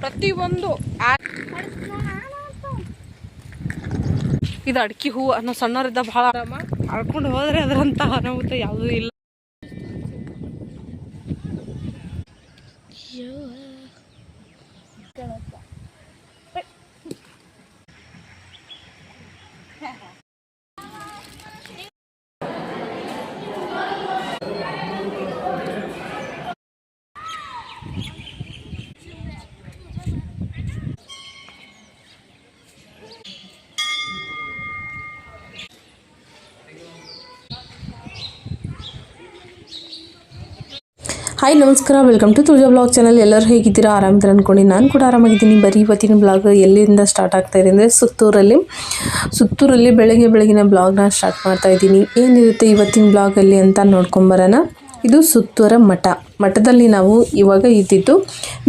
ಪ್ರತಿಯೊಂದು ಇದು ಅಡಿಕೆ ಹೂ ಅನ್ನೋ ಸಣ್ಣವರಿದ್ದ ಭಾಳ ಆರಾಮ. ಅಳ್ಕೊಂಡು ಹೋದ್ರೆ ಅದರಂತ ಅನಾಹುತ ಯಾವುದೂ ಇಲ್ಲ. ಹಾಯ್ ನಮಸ್ಕಾರ. Welcome to Tulaja blog channel ಎಲ್ಲರೂ ಹೇಗಿದ್ದೀರಾ? ಆರಾಮಿದ್ದೀರಾ ಅಂದ್ಕೊಂಡು ನಾನು ಕೂಡ ಆರಾಮಾಗಿದ್ದೀನಿ ಬರೀ ಇವತ್ತಿನ ಬ್ಲಾಗ್ ಎಲ್ಲಿಂದ ಸ್ಟಾರ್ಟ್ ಆಗ್ತಾ ಇದೆ ಅಂದರೆ ಸುತ್ತೂರಲ್ಲಿ. ಸುತ್ತೂರಲ್ಲಿ ಬೆಳಗ್ಗೆ ಬೆಳಗಿನ ಬ್ಲಾಗ್ನ ಸ್ಟಾರ್ಟ್ ಮಾಡ್ತಾ ಇದ್ದೀನಿ. ಏನಿರುತ್ತೆ ಇವತ್ತಿನ ಬ್ಲಾಗಲ್ಲಿ ಅಂತ ನೋಡ್ಕೊಂಬರೋಣ ಇದು ಸುತ್ತೂರ ಮಠ. ಮಠದಲ್ಲಿ ನಾವು ಇವಾಗ ಇದ್ದಿದ್ದು,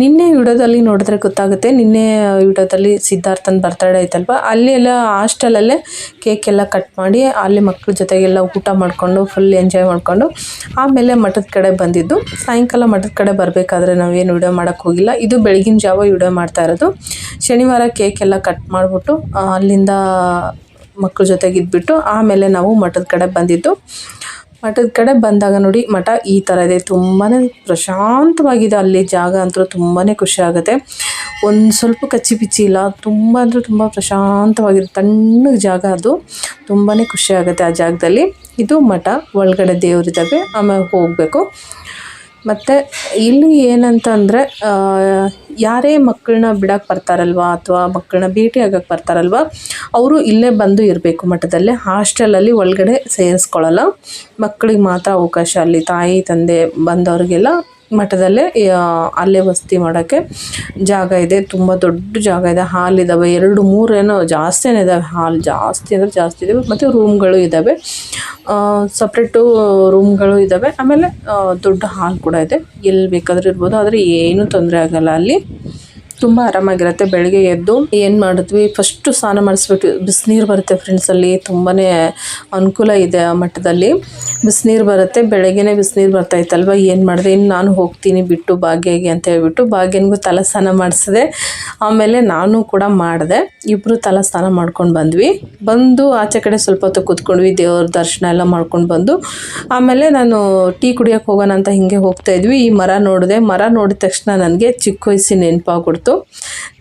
ನಿನ್ನೆ ವಿಡಿಯೋದಲ್ಲಿ ನೋಡಿದ್ರೆ ಗೊತ್ತಾಗುತ್ತೆ. ನಿನ್ನೆ ವಿಡಿಯೋದಲ್ಲಿ ಸಿದ್ಧಾರ್ಥನ ಬರ್ತಡೇ ಐತಲ್ವ? ಅಲ್ಲಿ ಎಲ್ಲ ಹಾಸ್ಟೆಲಲ್ಲೇ ಕೇಕ್ ಎಲ್ಲ ಕಟ್ ಮಾಡಿ, ಅಲ್ಲಿ ಮಕ್ಕಳ ಜೊತೆಗೆಲ್ಲ ಊಟ ಮಾಡಿಕೊಂಡು ಫುಲ್ ಎಂಜಾಯ್ ಮಾಡಿಕೊಂಡು, ಆಮೇಲೆ ಮಠದ ಕಡೆ ಬಂದಿದ್ದು. ಸಾಯಂಕಾಲ ಮಠದ ಕಡೆ ಬರಬೇಕಾದ್ರೆ ನಾವೇನು ವಿಡಿಯೋ ಮಾಡೋಕ್ಕೆ ಹೋಗಿಲ್ಲ. ಇದು ಬೆಳಗಿನ ಜಾವ ವಿಡಿಯೋ ಮಾಡ್ತಾ ಇರೋದು. ಶನಿವಾರ ಕೇಕ್ ಎಲ್ಲ ಕಟ್ ಮಾಡಿಬಿಟ್ಟು, ಅಲ್ಲಿಂದ ಮಕ್ಕಳ ಜೊತೆಗೆ ಇದ್ಬಿಟ್ಟು ಆಮೇಲೆ ನಾವು ಮಠದ ಕಡೆ ಬಂದಿದ್ದು. ಮಠದ ಕಡೆ ಬಂದಾಗ ನೋಡಿ ಮಠ ಈ ಥರ ಇದೆ. ತುಂಬಾ ಪ್ರಶಾಂತವಾಗಿದೆ. ಅಲ್ಲಿ ಜಾಗ ಅಂತೂ ತುಂಬಾ ಖುಷಿ ಆಗುತ್ತೆ. ಒಂದು ಸ್ವಲ್ಪ ಕಚ್ಚಿ ಪಿಚ್ಚಿ ಇಲ್ಲ, ತುಂಬ ಅಂದರೆ ತುಂಬ ಪ್ರಶಾಂತವಾಗಿದೆ. ತಣ್ಣಗೆ ಜಾಗ ಅದು. ತುಂಬಾ ಖುಷಿ ಆಗುತ್ತೆ ಆ ಜಾಗದಲ್ಲಿ. ಇದು ಮಠ ಒಳಗಡೆ ದೇವರಿದ್ದಾವೆ. ಆಮೇಲೆ ಹೋಗಬೇಕು. ಮತ್ತು ಇಲ್ಲಿ ಏನಂತಂದರೆ ಯಾರೇ ಮಕ್ಕಳನ್ನ ಬಿಡಕ್ಕೆ ಬರ್ತಾರಲ್ವ ಅಥವಾ ಮಕ್ಕಳನ್ನ ಭೇಟಿ ಆಗಕ್ಕೆ ಬರ್ತಾರಲ್ವ, ಅವರು ಇಲ್ಲೇ ಬಂದು ಇರಬೇಕು ಮಠದಲ್ಲೇ ಹಾಸ್ಟೆಲಲ್ಲಿ ಒಳಗಡೆ ಸೇರಿಸ್ಕೊಳ್ಳಲ್ಲ ಮಕ್ಕಳಿಗೆ ಮಾತ್ರ ಅವಕಾಶ ಅಲ್ಲಿ ತಾಯಿ, ತಂದೆ ಬಂದವ್ರಿಗೆಲ್ಲ ಮಠದಲ್ಲೇ ಅಲ್ಲೇ ವಸತಿ ಮಾಡೋಕ್ಕೆ ಜಾಗ ಇದೆ. ತುಂಬ ದೊಡ್ಡ ಜಾಗ ಇದೆ. ಹಾಲ್ ಇದ್ದಾವೆ ಎರಡು ಏನೋ ಜಾಸ್ತಿನೇ ಇದ್ದಾವೆ ಹಾಲ್ ಜಾಸ್ತಿ ಅಂದರೆ ಜಾಸ್ತಿ ಇದ್ದಾವೆ ಮತ್ತು ರೂಮ್ಗಳು ಇದ್ದಾವೆ ಸಪ್ರೇಟು ರೂಮ್ಗಳು ಇದ್ದಾವೆ ಆಮೇಲೆ ದೊಡ್ಡ ಹಾಲ್ ಕೂಡ ಇದೆ. ಎಲ್ಲಿ ಬೇಕಾದರೂ ಇರ್ಬೋದು. ಆದರೆ ಏನೂ ತೊಂದರೆ ಆಗಲ್ಲ ಅಲ್ಲಿ. ತುಂಬ ಆರಾಮಾಗಿರುತ್ತೆ. ಬೆಳಗ್ಗೆ ಎದ್ದು ಏನು ಮಾಡಿದ್ವಿ? ಫಸ್ಟು ಸ್ನಾನ ಮಾಡಿಸ್ಬಿಟ್ಟು ಬಿಸಿನೀರು ಬರುತ್ತೆ ಫ್ರೆಂಡ್ಸ್ ಅಲ್ಲಿ. ತುಂಬಾ ಅನುಕೂಲ ಇದೆ ಆ ಮಠದಲ್ಲಿ ಬಿಸಿನೀರು ಬರುತ್ತೆ. ಬೆಳಗ್ಗೆನೇ ಬಿಸಿನೀರು ಬರ್ತಾ ಇತ್ತಲ್ವ? ಏನು ಮಾಡಿದೆ? ಇನ್ನು ನಾನು ಹೋಗ್ತೀನಿ ಬಿಟ್ಟು ಭಾಗ್ಯಗೆ ಅಂತ ಹೇಳ್ಬಿಟ್ಟು ಭಾಗ್ಯನಿಗೂ ತಲೆ ಸ್ನಾನ ಮಾಡಿಸಿದೆ. ಆಮೇಲೆ ನಾನು ಕೂಡ ಮಾಡಿದೆ. ಇಬ್ರು ತಲೆ ಸ್ನಾನ ಮಾಡ್ಕೊಂಡು ಬಂದ್ವಿ. ಬಂದು ಆಚೆ ಕಡೆ ಸ್ವಲ್ಪ ಹೊತ್ತು ಕೂತ್ಕೊಂಡ್ವಿ. ದೇವ್ರ ದರ್ಶನ ಎಲ್ಲ ಮಾಡ್ಕೊಂಡು ಬಂದು. ಆಮೇಲೆ ನಾನು ಟೀ ಕುಡಿಯೋಕೆ ಹೋಗೋಣ ಅಂತ ಹಿಂಗೆ ಹೋಗ್ತಾ ಇದ್ವಿ. ಈ ಮರ ನೋಡಿದೆ. ಮರ ನೋಡಿದ ತಕ್ಷಣ ನನಗೆ ಚಿಕ್ಕ ವಯಸ್ಸಿನ ನೆನಪಾಗ್ಬಿಡ್ತು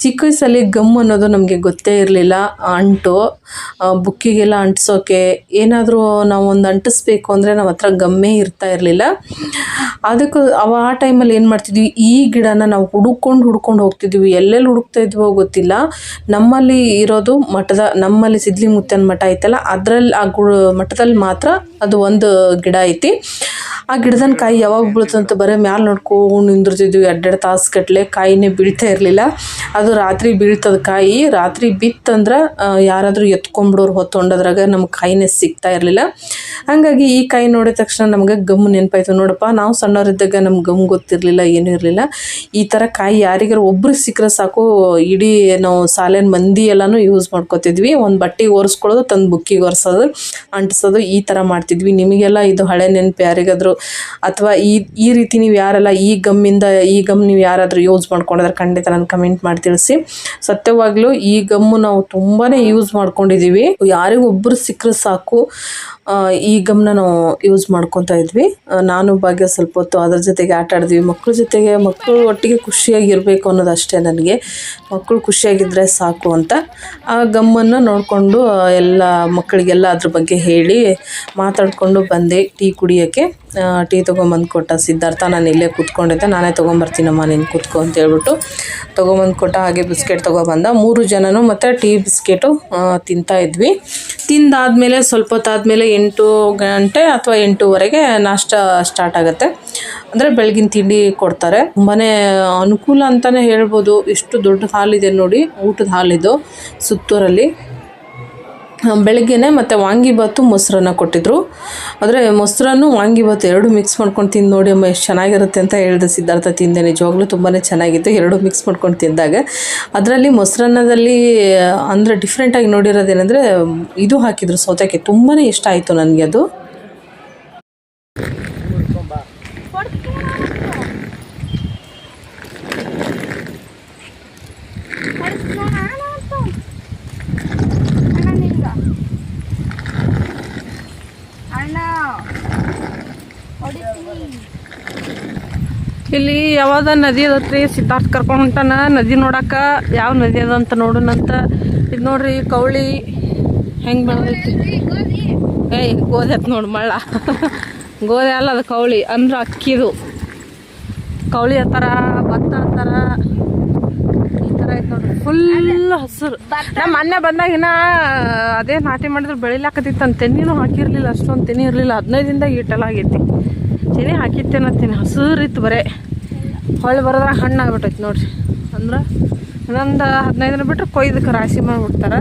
ಚಿಕ್ಕ ವಯಸ್ಸಲ್ಲಿ ಗಮ್ ಅನ್ನೋದು ನಮಗೆ ಗೊತ್ತೇ ಇರಲಿಲ್ಲ. ಅಂಟು ಬುಕ್ಕಿಗೆಲ್ಲ ಅಂಟಿಸೋಕೆ ಏನಾದರೂ ನಾವು ಒಂದು ಅಂಟಿಸ್ಬೇಕು ಅಂದರೆ ನಮ್ಮ ಹತ್ರ ಗಮ್ಮೇ ಇರ್ತಾ ಇರಲಿಲ್ಲ. ಅದಕ್ಕೆ ಅವ ಆ ಟೈಮಲ್ಲಿ ಏನು ಮಾಡ್ತಿದ್ವಿ, ಈ ಗಿಡನ ನಾವು ಹುಡುಕೊಂಡು ಹುಡ್ಕೊಂಡು ಹೋಗ್ತಿದ್ವಿ. ಎಲ್ಲೆಲ್ಲಿ ಹುಡುಕ್ತಾ ಇದ್ವೋ ಗೊತ್ತಿಲ್ಲ. ನಮ್ಮಲ್ಲಿ ಇರೋದು ಮಠದ, ನಮ್ಮಲ್ಲಿ ಸಿದ್ಲಿ ಮುತ್ತನ ಮಠ ಐತಲ್ಲ ಅದರಲ್ಲಿ ಆ ಗು, ಮಠದಲ್ಲಿ ಮಾತ್ರ ಅದು ಒಂದು ಗಿಡ ಐತಿ. ಆ ಗಿಡದನ್ ಕಾಯಿ ಯಾವಾಗ ಬೀಳ್ತಂತ ಬರೀ ಮ್ಯಾಲೆ ನೋಡ್ಕೊಂಡು ನಿಂದಿರ್ತಿದ್ವಿ. ಎರಡೆರಡು ತಾಸು ಕಟ್ಲೆ ಕಾಯಿನೇ ಬೀಳ್ತಾ ಇರಲಿಲ್ಲ. ಅದು ರಾತ್ರಿ ಬೀಳ್ತದ ಕಾಯಿ, ರಾತ್ರಿ ಬಿತ್ತಂದ್ರೆ ಯಾರಾದರೂ ಎತ್ಕೊಂಬಿಡೋರು ಹೊತ್ತೊಂಡದ್ರಾಗ ನಮ್ಗೆ ಕಾಯಿನೇ ಸಿಗ್ತಾ ಇರಲಿಲ್ಲ. ಹಾಗಾಗಿ ಈ ಕಾಯಿ ನೋಡಿದ ತಕ್ಷಣ ನಮಗೆ ಗಮ್ ನೆನಪಾಯ್ತು. ನೋಡಪ್ಪ, ನಾವು ಸಣ್ಣವರಿದ್ದಾಗ ನಮ್ಗೆ ಗಮ್ ಗೊತ್ತಿರಲಿಲ್ಲ, ಏನೂ ಇರಲಿಲ್ಲ. ಈ ಥರ ಕಾಯಿ ಯಾರಿಗಾರ ಒಬ್ರಿಗೆ ಸಿಕ್ಕರೆ ಸಾಕು. ಇಡೀ ನಾವು ಸಾಲಿನ ಮಂದಿ ಎಲ್ಲನೂ ಯೂಸ್ ಮಾಡ್ಕೊತಿದ್ವಿ. ಒಂದು ಬಟ್ಟೆಗೆ ಒರೆಸ್ಕೊಳ್ಳೋದು, ತಂದು ಬುಕ್ಕಿಗೆ ಒರೆಸೋದು, ಅಂಟಿಸೋದು ಈ ಥರ ಮಾಡ್ತಿದ್ವಿ. ನಿಮಗೆಲ್ಲ ಇದು ಹಳೆ ನೆನಪು ಯಾರಿಗಾದರೂ ಅಥವಾ ಈ ಈ ರೀತಿ ನೀವು ಯಾರೆಲ್ಲ ಈ ಗಮ್ಮಿಂದ, ಈ ಗಮ್ ನೀವು ಯಾರಾದರೂ ಯೂಸ್ ಮಾಡ್ಕೊಂಡಿದ್ರೆ ಖಂಡಿತ ನಾನು ಕಮೆಂಟ್ ಮಾಡಿ ತಿಳಿಸಿ. ಸತ್ಯವಾಗಲೂ ಈ ಗಮ್ಮು ನಾವು ತುಂಬಾ ಯೂಸ್ ಮಾಡ್ಕೊಂಡಿದ್ದೀವಿ ಯಾರಿಗೂ ಒಬ್ಬರು ಸಿಕ್ಕರೆ ಸಾಕು. ಈ ಗಮ್ನ ನಾವು ಯೂಸ್ ಮಾಡ್ಕೊತಾ ಇದ್ವಿ. ನಾನು ಭಾಗ್ಯ ಸ್ವಲ್ಪ ಹೊತ್ತು ಅದ್ರ ಜೊತೆಗೆ ಆಟ ಆಡಿದ್ವಿ. ಮಕ್ಕಳ ಜೊತೆಗೆ ಮಕ್ಕಳು ಒಟ್ಟಿಗೆ ಖುಷಿಯಾಗಿರಬೇಕು ಅನ್ನೋದು ಅಷ್ಟೇ ನನಗೆ. ಮಕ್ಕಳು ಖುಷಿಯಾಗಿದ್ದರೆ ಸಾಕು ಅಂತ. ಆ ಗಮ್ಮನ್ನು ನೋಡಿಕೊಂಡು ಎಲ್ಲ ಮಕ್ಕಳಿಗೆಲ್ಲ ಅದ್ರ ಬಗ್ಗೆ ಹೇಳಿ ಮಾತಾಡಿಕೊಂಡು ಬಂದೆ ಟೀ ಕುಡಿಯೋಕ್ಕೆ. ಟೀ ತೊಗೊಂಬಂದು ಕೊಟ್ಟ ಸಿದ್ಧಾರ್ಥ, ನಾನು ಇಲ್ಲೇ ಕೂತ್ಕೊಂಡಿದ್ದೆ ನಾನೇ ತೊಗೊಂಬರ್ತೀನಮ್ಮ, ನೀನು ಕೂತ್ಕೊ ಅಂತ ಹೇಳ್ಬಿಟ್ಟು ತೊಗೊಂಬಂದು ಕೊಟ್ಟ ಹಾಗೆ ಬಿಸ್ಕೆಟ್ ತೊಗೊಬಂದ. ಮೂರು ಜನನೂ ಮತ್ತು ಟೀ ಬಿಸ್ಕೆಟು ತಿಂತಾ ಇದ್ವಿ. ತಿಂದಾದಮೇಲೆ, ಸ್ವಲ್ಪ ಹೊತ್ತಾದ್ಮೇಲೆ ಎಂಟು ಗಂಟೆ ಅಥವಾ ಎಂಟೂವರೆಗೆ ನಾಷ್ಟ ಸ್ಟಾರ್ಟ್ ಆಗುತ್ತೆ. ಅಂದರೆ ಬೆಳಗಿನ ತಿಂಡಿ ಕೊಡ್ತಾರೆ. ತುಂಬಾ ಅನುಕೂಲ ಅಂತಲೇ ಹೇಳ್ಬೋದು. ಇಷ್ಟು ದೊಡ್ಡ ಹಾಲಿದೆ ನೋಡಿ. ಊಟದ ಹಾಲಿದು ಸುತ್ತೂರಲ್ಲಿ. ಬೆಳಗ್ಗೆನೆ ಮತ್ತು ವಾಂಗಿಭಾತು ಮೊಸರನ್ನ ಕೊಟ್ಟಿದ್ದರು ಆದರೆ ಮೊಸರನ್ನು ವಾಂಗಿಬಾತು ಎರಡು ಮಿಕ್ಸ್ ಮಾಡ್ಕೊಂಡು ತಿಂದು ನೋಡಿ ಅಮ್ಮ ಎಷ್ಟು ಚೆನ್ನಾಗಿರುತ್ತೆ ಅಂತ ಹೇಳಿದೆ ಸಿದ್ಧಾರ್ಥ ತಿಂದೆ. ನಿಜವಾಗ್ಲೂ ತುಂಬಾ ಚೆನ್ನಾಗಿತ್ತು. ಎರಡು ಮಿಕ್ಸ್ ಮಾಡ್ಕೊಂಡು ತಿಂದಾಗ. ಅದರಲ್ಲಿ ಮೊಸರನ್ನದಲ್ಲಿ ಅಂದರೆ ಡಿಫ್ರೆಂಟಾಗಿ ನೋಡಿರೋದೇನೆಂದರೆ, ಇದು ಹಾಕಿದ್ರು ಸೌತೆಕಾಯಿ. ತುಂಬಾ ಇಷ್ಟ ಆಯಿತು ನನಗೆ ಅದು. ಇಲ್ಲಿ ಯಾವ್ದ ನದಿ ಅದತ್ರಿ ಸಿದ್ಧಾರ್ಥ ಕರ್ಕೊಂಡು ಹೊಂಟಾನ. ನದಿ ನೋಡಾಕ ಯಾವ ನದಿ ಅದ ಅಂತ ನೋಡೋಣಂತ ಇದು ನೋಡ್ರಿ ಕವಳಿ ಹೆಂಗ್ ಬೆಳೆದೈತಿ. ಏಯ್ ಗೋಧಿ ಹತ್ ನೋಡು ಮಳ್ಳ. ಗೋಧಿ ಅಲ್ಲ ಅದು ಕವಳಿ ಅಂದ್ರೆ ಅಕ್ಕಿದು. ಕವಳಿ ಹತ್ತಾರ, ಭತ್ತ ಹತ್ತಾರ. ಈ ಥರ ಐತೆ ನೋಡ್ರಿ. ಫುಲ್ ಹಸಿರು. ನಮ್ಮ ಮೊನ್ನೆ ಇನ್ನ ಅದೇ ನಾಟಿ ಮಾಡಿದ್ರೆ ಬೆಳಿಲಾಕತ್ತಿತ್ತು ಅಂತ ತೆನ್ನಿನೂ ಹಾಕಿರ್ಲಿಲ್ಲ, ಅಷ್ಟೊಂದು ತೆನಿ ಇರಲಿಲ್ಲ. ಹದಿನೈದಿಂದ ಈಟೆಲ್ಲ ಆಗೈತಿ. ತೆನಿ ಹಾಕಿತ್ತೇನತ್ತೀನಿ ಹಸಿರು ಹಸೂರಿತ್ತು ಬರೇ. ಹೊಳ್ಳಿ ಬರೋದ್ರಾಗ ಹಣ್ಣು ಆಗ್ಬಿಟ್ಟೈತಿ ನೋಡ್ರಿ. ಅಂದ್ರೆ ಇನ್ನೊಂದು ಹದಿನೈದು ದಿನ ಬಿಟ್ಟರೆ ಕೊಯ್ದಕ್ಕೆ ರಾಶಿ ಮಾಡಿಬಿಡ್ತಾರೆ.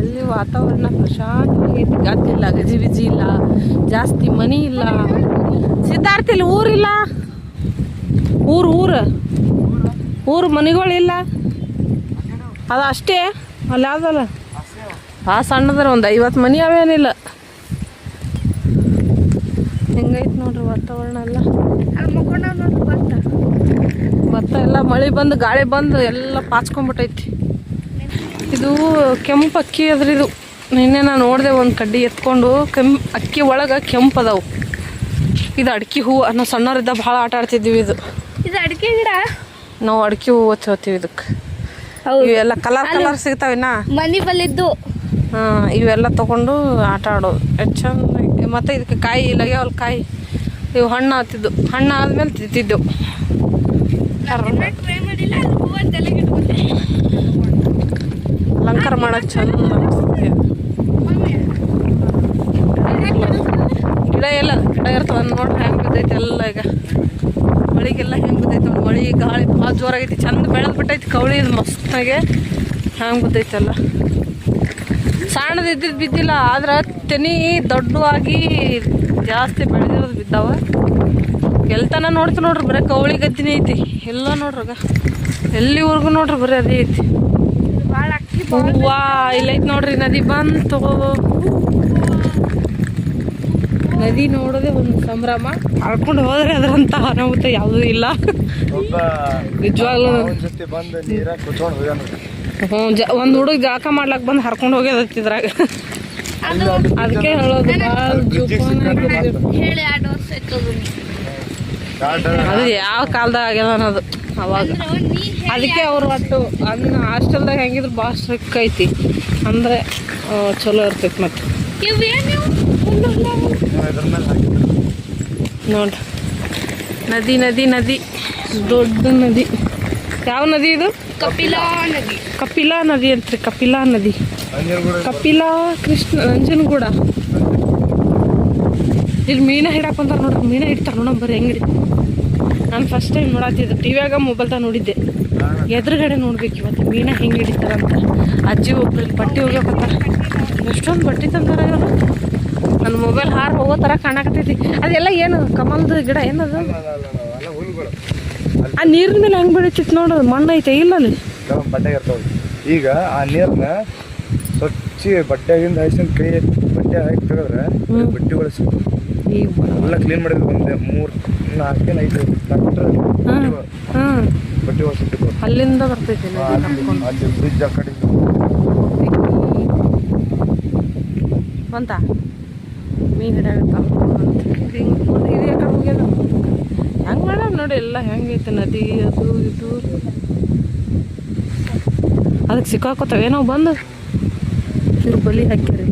ಇಲ್ಲಿ ವಾತಾವರಣ ಪ್ರಶಾಂತವಾಗೈತಿ. ಗಜಿ ಬಿಜಿ ಇಲ್ಲ, ಜಾಸ್ತಿ ಮನಿ ಇಲ್ಲ. ಸಿದ್ಧಾರ್ಥ ಇಲ್ಲಿ ಊರಿಲ್ಲ ಊರು ಊರು. ಊರು ಮನೆಗಳಿಲ್ಲ ಅದು ಅಷ್ಟೇ. ಅಲ್ಲಿ ಯಾವುದಲ್ಲ? ಆ ಸಣ್ಣದ್ರ ಒಂದು ಐವತ್ತು ಮನಿ ಅವೇನಿಲ್ಲ. ಹೆಂಗೈತೆ ನೋಡ್ರಿ ವಾತಾವರಣ ಎಲ್ಲ ಭತ್ತ. ಎಲ್ಲ ಮಳೆ ಬಂದು ಗಾಳಿ ಬಂದು ಎಲ್ಲ ಪಾಚ್ಕೊಂಡ್ಬಿಟ್ಟೈತಿ ಇದು ಕೆಂಪು ಅಕ್ಕಿ ಅದ್ರಿ ಇದು. ನಿನ್ನೆ ನಾನು ನೋಡಿದೆ ಒಂದು ಕಡ್ಡಿ ಎತ್ಕೊಂಡು ಕೆಂಪು ಅಕ್ಕಿ ಒಳಗೆ ಕೆಂಪು ಅದಾವು. ಇದು ಅಡ್ಕಿ ಹೂವು ನಾವು ಸಣ್ಣವರಿದ್ದ ಭಾಳ ಆಟ ಆಡ್ತಿದ್ವಿ ಇದು. ಇದು ಅಡಿಕೆ ಗಿಡ? ನಾವು ಅಡ್ಕೆ ಹೂವು ಹಚ್ಕೋತೀವಿ ಇದಕ್ಕೆ ಇವೆಲ್ಲ ಕಲರ್ ಕಲರ್ ಸಿಗ್ತಾವಿನ? ಮನಿ ಬಲ್ಲಿದ್ದು ಹಾಂ ಇವೆಲ್ಲ ತಗೊಂಡು ಆಟ ಆಡೋದು. ಎಷ್ಟು ಚಂದ ಮತ್ತು ಇದಕ್ಕೆ ಕಾಯಿ ಲಗ್ಯಾವಲ್ಲ ಕಾಯಿ. ಇವು ಹಣ್ಣು ಆಗ್ತಿದ್ದು ಹಣ್ಣು ಆದ್ಮೇಲೆ ತಿಂತಿದ್ದೆವು ಅಲಂಕಾರ ಮಾಡೋದು ಚಂದ. ಗಿಡ ಎಲ್ಲ ಗಿಡ ಇರ್ತದೆ ನೋಡ್ರಿ ಹೆಂಗೆ ಬಿದ್ದೈತೆ ಎಲ್ಲ ಈಗ. ಮಳಿಗೆಲ್ಲ ಹೆಂಗೆ ಬಿದ್ದೈತಿ ಮಳಿ ಗಾಳಿ ಭಾಳ ಜೋರಾಗೈತಿ. ಚಂದ ಬೆಳೆದ್ ಬಿಟ್ಟೈತಿ ಕವಳಿ ಇದು ಮಸ್ತಾಗೆ ಹೆಂಗೆ ಬಿದ್ದೈತಿ ಎಲ್ಲ ಸಣ್ಣದು ಇದ್ದಿದ್ದು ಬಿದ್ದಿಲ್ಲ ಆದ್ರೆ ತೆನಿ ದೊಡ್ಡವಾಗಿ ಜಾಸ್ತಿ ಬೆಳೆದಿರೋದು ಬಿದ್ದಾವ. ಎಲ್ತನ ನೋಡ್ತು ನೋಡ್ರಿ ಬರೀ ಕವಳಿ ಗದ್ದಿನೇ ಐತಿ. ಎಲ್ಲ ನೋಡ್ರಿ ಎಲ್ಲಿವರೆಗೂ ನೋಡ್ರಿ ಬರೀ ಅದೇ ಐತಿ. ಹೂವಾ ಇಲ್ಲೈತಿ ನೋಡ್ರಿ ನದಿ ಬಂತು. ನದಿ ನೋಡೋದೇ ಒಂದು ಸಂಭ್ರಮ. ಕಳ್ಕೊಂಡು ಹೋದ್ರೆ ಅದರಂತ ಅನಾಹುತ ಯಾವುದೂ ಇಲ್ಲ. ನಿಜವಾಗ್ಲೂ ಹ್ಞೂ ಜ ಒಂದು ಹುಡುಗ ಜಳಕ ಮಾಡ್ಲಕ್ ಬಂದು ಹರ್ಕೊಂಡು ಹೋಗ್ಯದತ್ತಿದ್ರಾಗ ಅದಕ್ಕೆ ಹೇಳೋದು ಅದು. ಯಾವ ಕಾಲದಾಗ ಆಗ್ಯದ ಅನ್ನೋದು ಅವಾಗ. ಅದಕ್ಕೆ ಅವ್ರು ಒಟ್ಟು ಅದನ್ನ ಹಾಸ್ಟೆಲ್ದಾಗ ಹೆಂಗಿದ್ರು ಭಾಳ ಸ್ಟ್ರಿಕ್ ಐತಿ. ಅಂದ್ರೆ ಚಲೋ ಇರ್ತೈತಿ ಮತ್ತೆ. ನೋಡ್ರಿ. ನದಿ ನದಿ ನದಿ. ದೊಡ್ಡ ನದಿ. ಯಾವ ನದಿ ಇದು? ಕಪಿಲಾ ನದಿ. ಕಪಿಲಾ ನದಿ ಅಂತ್ರಿ ಕಪಿಲಾ ನದಿ. ಕಪಿಲಾ ಕೃಷ್ಣ ನಂಜನಗೂಡ ಇಲ್ಲಿ ಮೀನ ಹಿಡಕ್ ಬಂದಾರ ನೋಡ್ರಿ ಮೀನ ಹಿಡ್ತಾರ ನೋಡ ಬರ್ರಿ ಹೆಂಗ್ ನಾನು ಫಸ್ಟ್ ಟೈಮ್ ನೋಡತ್ತಿದ್ದೆ ಟಿವಿಯಾಗ ಮೊಬೈಲ್ದಾಗ ನೋಡಿದ್ದೆ. ಎದುರುಗಡೆ ನೋಡ್ಬೇಕು ಇವತ್ತು ಮೀನ ಹೆಂಗೆ ಹಿಡಿತಾರಂತ ಅಜ್ಜಿ ಒಬ್ರು ಬಟ್ಟೆ ಹೋಗ್ಬೇಕಂತಾರ ಎಷ್ಟೊಂದು ಬಟ್ಟೆ ತಂದಾರ ನನ್ನ ಮೊಬೈಲ್ ಹಾರು ಹೋಗೋ ಥರ ಕಾಣಕತ್ತೈತಿ. ಅದೆಲ್ಲ ಏನು ಕಮಲ್ದು ಗಿಡ ಏನದು? ಆ ನೀರಿನ ಮೇಲೆ ಹೆಂಗ್ ಬೆಳಿತಿತ್ತು ನೋಡೋದು ಮಣ್ಣು ಐತೆ ಇಲ್ಲ ಅಲ್ಲಿ. ಬಟ್ಟೆ ಇರ್ತಾವೆ ಈಗ ಆ ನೀರನ್ನ ಸ್ವಚ್ಛ ಬಟ್ಟೆಗಿಂದ ಹಾಯ್ಸಿನ ಕೈ ಬಟ್ಟೆ ಹಾಕಿ ತೆಗೆದ್ರೆ ಬಟ್ಟೆಗಳು ಸಿಗ್ತವೆ. ಈ ಎಲ್ಲ ಕ್ಲೀನ್ ಮಾಡಿದ್ರು ಒಂದೇ ಮೂರು ನಾಲ್ಕೇನು ಐದು ಬಟ್ಟೆಗಳು ಸಿಗ್ತವೆ ಅಲ್ಲಿಂದ ಬರ್ತೈತಿ ಅಲ್ಲಿ. ಬ್ರಿಡ್ಜ್ ಆ ಕಡೆ. ಬಂತ? ಮೀನು ಹಿಡಿಯ ಇದು ಯಾಕಡೆ ಹೋಗ್ಯದ ನೋಡಿ ಎಲ್ಲ ಹೆಂಗೈತೆ ನದಿ ಅದು ಇದು. ಅದಕ್ಕೆ ಸಿಕ್ಕಾಕೋತಾವೇನೋ ಬಂದು. ಬಲಿ ಹಾಕ್ಯಾರಿ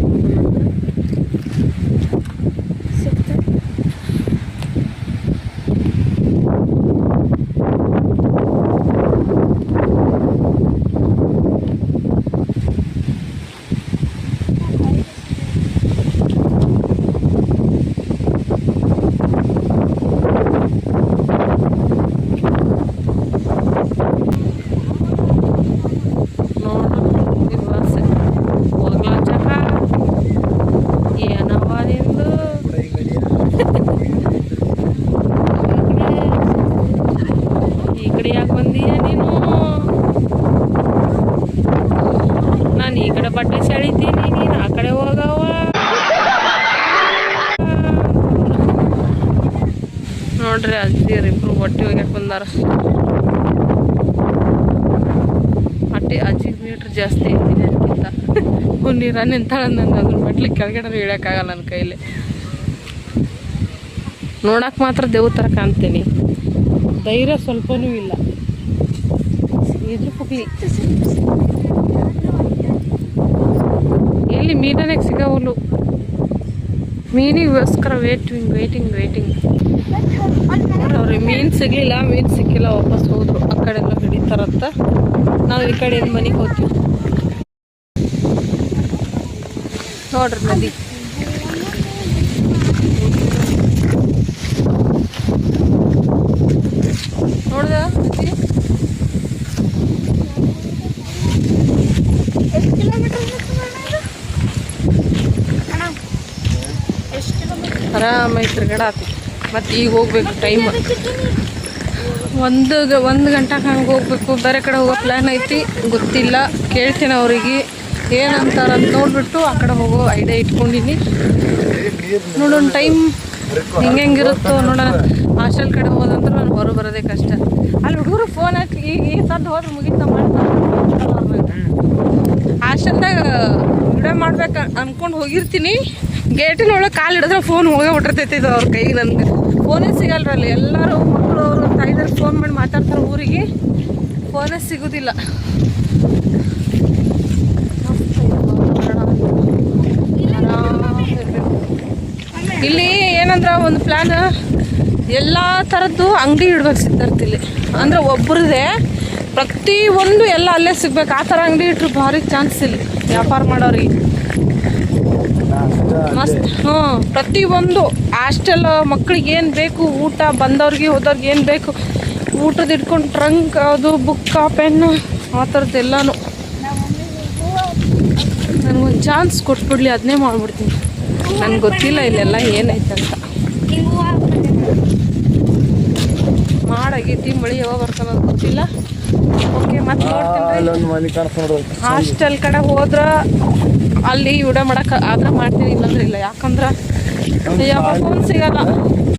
ನೋಡು ದಿವಸ ಹೋಗ್ಲಾಚಕ ಏನವ ನಿಂದು ಈ ಕಡೆ ಯಾಕೆ ಬಂದೀಯ ನೀನು ನಾನು ಈ ಕಡೆ ಬಟ್ಟೆ ಸೆಳಿತೀನಿ ನೀನು ಆ ಕಡೆ ಹೋಗವ ನೋಡ್ರಿ ಇಬ್ರು ಬಟ್ಟೆ ಬಂದಾರ. ಅಟ್ಟಿ ಅಜ್ಜಿ ಮೀಟ್ರ್ ಜಾಸ್ತಿ ಐತಿ ಅದಕ್ಕಿಂತ. ನೀರ ನಿಂತಾಳ ನಂಗೆ ಅದನ್ನ ಮಟ್ಲಿ ಕೆಳಗಡೆ ಇಳಿಯೋಕ್ಕಾಗಲ್ಲ ನನ್ನ ಕೈಲಿ. ನೋಡಕ್ಕೆ ಮಾತ್ರ ದೇವ್ ಥರ ಕಾಣ್ತೀನಿ. ಧೈರ್ಯ ಸ್ವಲ್ಪನೂ ಇಲ್ಲ. ಇದ್ರ ಪುಕ್ಲಿ ಎಲ್ಲಿ ಮೀನನೆಗೆ ಸಿಗವಲ್ಲು. ಮೀನಿಗೋಸ್ಕರ ವೇಟಿಂಗ್ ವೇಟಿಂಗ್ ವೇಟಿಂಗ್ ಅವ್ರಿಗೆ ಮೀನು ಸಿಗಲಿಲ್ಲ ಮೀನು ಸಿಕ್ಕಿಲ್ಲ ವಾಪಸ್ ಹೋದ್ರು. ಆ ಕಡೆ ಎಲ್ಲ ಹಿಡಿತಾರಂತ ನಾವು ಈ ಕಡೆಯಿಂದ ಮನೆಗೆ ಹೋಗ್ತೀವಿ. ನೋಡ್ರಿ ನದಿ. ನೋಡ್ದ ಎಷ್ಟು ಕಿಲೋಮೀಟರ್ ಆರಾಮಾಗಿ ತಿರ್ಗಾಡತ್ತಿ ಮತ್ತು ಈಗ ಹೋಗ್ಬೇಕು ಟೈಮ್ ಒಂದು ಗ- ಒಂದು ಗಂಟೆಗೆ ಹಂಗೆ ಹೋಗ್ಬೇಕು. ಬೇರೆ ಕಡೆ ಹೋಗೋ ಪ್ಲ್ಯಾನ್ ಐತಿ. ಗೊತ್ತಿಲ್ಲ. ಕೇಳ್ತೀನಿ ಅವ್ರಿಗೆ. ಏನಂತಾರ ಅಂತ ನೋಡ್ಬಿಟ್ಟು ಆ ಕಡೆ ಹೋಗೋ ಐಡಿಯಾ ಇಟ್ಕೊಂಡಿನಿ. ನೋಡೋಣ ಟೈಮ್ ಹಿಂಗೆ ಹೆಂಗಿರುತ್ತೋ ನೋಡೋಣ. ಹಾಸ್ಟೆಲ್ ಕಡೆ ಹೋದಂದ್ರೆ ನಾನು ಹೊರ ಬರೋದೇ ಕಷ್ಟ. ಅಲ್ಲಿ ಹುಡುಗರು ಫೋನ್ ಹಾಕಿ ಈಗ ಈ ಸದ್ದು ಹೋದ್ರೆ ಮುಗಿತ ಹಾಸ್ಟೆಲ್ದಾಗ ವಿಡಿಯೋ ಮಾಡ್ಬೇಕು ಅನ್ಕೊಂಡು ಹೋಗಿರ್ತೀನಿ. ಗೇಟಿನ ಒಳಗೆ ಕಾಲು ಹಿಡಿದ್ರೆ ಫೋನ್ ಹೋಗೇ ಬಿಟ್ಟಿರ್ತೈತಿ ಇದು ಅವ್ರ ಕೈಗೆ ನನ್ಗೆ ಫೋನೇ ಸಿಗಲ್ರಲ್ಲಿ ಎಲ್ಲರೂ ಮಕ್ಕಳು, ಅವರು ತಾಯಿದಾರು ಫೋನ್ ಮಾಡಿ ಮಾತಾಡ್ತಾರೆ ಊರಿಗೆ. ಫೋನೇ ಸಿಗೋದಿಲ್ಲ. ಇಲ್ಲಿ ಏನಂದ್ರೆ ಒಂದು ಪ್ಲ್ಯಾನ್ ಎಲ್ಲ ಥರದ್ದು ಅಂಗಡಿ ಇಡ್ಬೇಕು ಸಿದ್ಧಾರ್ಥಿಲಿ ಅಂದ್ರೆ ಒಬ್ರದೇ ಪ್ರತಿ ಒಂದು ಎಲ್ಲ ಅಲ್ಲೇ ಸಿಗ್ಬೇಕು. ಆ ಥರ ಅಂಗಡಿ ಇಟ್ರು ಭಾರಿ ಚಾನ್ಸ್ ಇಲ್ಲಿ. ವ್ಯಾಪಾರ ಮಾಡೋರಿಗೆ. ಮಸ್ತ್. ಹ್ಞೂ ಪ್ರತಿ ಒಂದು ಹಾಸ್ಟೆಲ್ ಮಕ್ಳಿಗೆ ಏನು ಬೇಕು ಊಟ ಬಂದವ್ರಿಗೆ ಹೋದವ್ರಿಗೆ ಏನು ಬೇಕು ಊಟದ ಇಟ್ಕೊಂಡು ಟ್ರಂಕ್ ಅದು ಬುಕ್ ಪೆನ್ನು ಆ ಥರದ್ದು ಎಲ್ಲನೂ. ನನಗೊಂದು ಚಾನ್ಸ್ ಕೊಟ್ಬಿಡ್ಲಿ ಅದನ್ನೇ ಮಾಡ್ಬಿಡ್ತೀನಿ. ನನಗೆ ಗೊತ್ತಿಲ್ಲ ಇಲ್ಲೆಲ್ಲ ಅಂತ. ಮಾಡಾಗೈತಿ ಮಳಿ ಯಾವಾಗ ಬರ್ತಾನ ಗೊತ್ತಿಲ್ಲ. ಓಕೆ ಮತ್ತೆ ನೋಡ್ತೀನಿ ಹಾಸ್ಟೆಲ್ ಕಡೆ ಹೋದ್ರ ಅಲ್ಲಿ ವಿಡಿಯೋ ಮಾಡಕ್ ಆದ್ರೆ ಮಾಡ್ತೀನಿ ಇಲ್ಲಾಂದ್ರೆ ಇಲ್ಲ. ಯಾಕಂದ್ರೆ ಯಾವಾಗ ಫೋನ್ ಸಿಗಲ್ಲ.